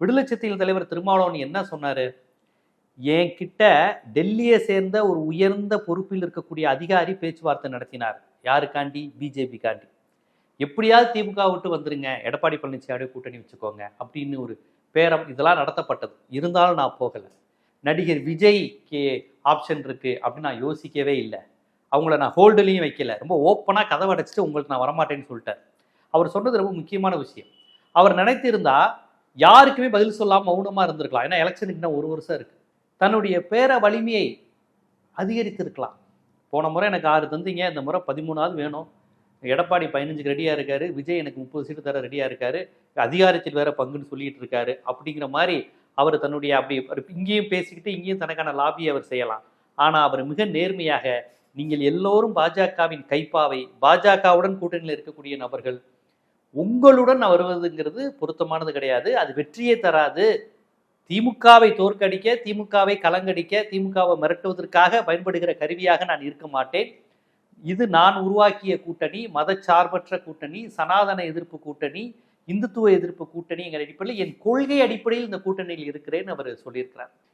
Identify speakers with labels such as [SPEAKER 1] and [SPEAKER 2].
[SPEAKER 1] விடுதலை சிறுத்தைகள் தலைவர் திருமாவளவன் என்ன சொன்னார்? என்கிட்ட டெல்லியை சேர்ந்த ஒரு உயர்ந்த பொறுப்பில் இருக்கக்கூடிய அதிகாரி பேச்சுவார்த்தை நடத்தினார். யாருக்காண்டி? பிஜேபி காண்டி எப்படியாவது திமுக விட்டு வந்துருங்க. எடப்பாடி பழனிசாமியோட கூட்டணி வச்சுக்கோங்க அப்படின்னு ஒரு பேரம் இதெல்லாம் நடத்தப்பட்டது. இருந்தாலும் நான் போகலை. நடிகர் விஜய்க்கு ஆப்ஷன் இருக்குது அப்படின்னு நான் யோசிக்கவே இல்லை. அவங்கள நான் ஹோல்டுலையும் வைக்கல. ரொம்ப ஓப்பனாக கதவை அடைச்சிட்டு உங்களுக்கு நான் வரமாட்டேன்னு சொல்லிட்டேன் அவர் சொன்னது ரொம்ப முக்கியமான விஷயம். அவர் நினைத்திருந்தா யாருக்குமே பதில் சொல்லாமல் மௌனமாக இருந்திருக்கலாம். ஏன்னா எலெக்ஷனுக்கு இன்னும் ஒரு வருஷம் இருக்கு. தன்னுடைய பேர வலிமையை அதிகரித்திருக்கலாம். போன முறை எனக்கு ஆறு தந்தீங்க இந்த முறை பதிமூணாவது வேணும். எடப்பாடி பதினஞ்சுக்கு ரெடியாக இருக்காரு. விஜய் எனக்கு முப்பது சீட்டு தர ரெடியாக இருக்காரு. அதிகாரத்தில் வேற பங்குன்னு சொல்லிட்டு இருக்காரு. அப்படிங்கிற மாதிரி அவர் தன்னுடைய அப்படி இங்கேயும் பேசிக்கிட்டு இங்கேயும் தனக்கான லாபியை அவர் செய்யலாம். ஆனால் அவர் மிக நேர்மையாக நீங்கள் எல்லோரும் பாஜகவின் கைப்பாவை பாஜகவுடன் கூட்டணியில் இருக்கக்கூடிய நபர்கள் உங்களுடன் வருவதுங்கிறது பொருத்தமானது கிடையாது. அது வெற்றியே தராது. திமுகவை தோற்கடிக்க திமுகவை கலங்கடிக்க திமுகவை மிரட்டுவதற்காக பயன்படுகிற கருவியாக நான் இருக்க மாட்டேன். இது நான் உருவாக்கிய கூட்டணி மதச்சார்பற்ற கூட்டணி சனாதன எதிர்ப்பு கூட்டணி இந்துத்துவ எதிர்ப்பு கூட்டணி என்கிற அடிப்படையில் என் கொள்கை அடிப்படையில் இந்த கூட்டணியில் இருக்கிறேன்னு அவர் சொல்லியிருக்கிறார்.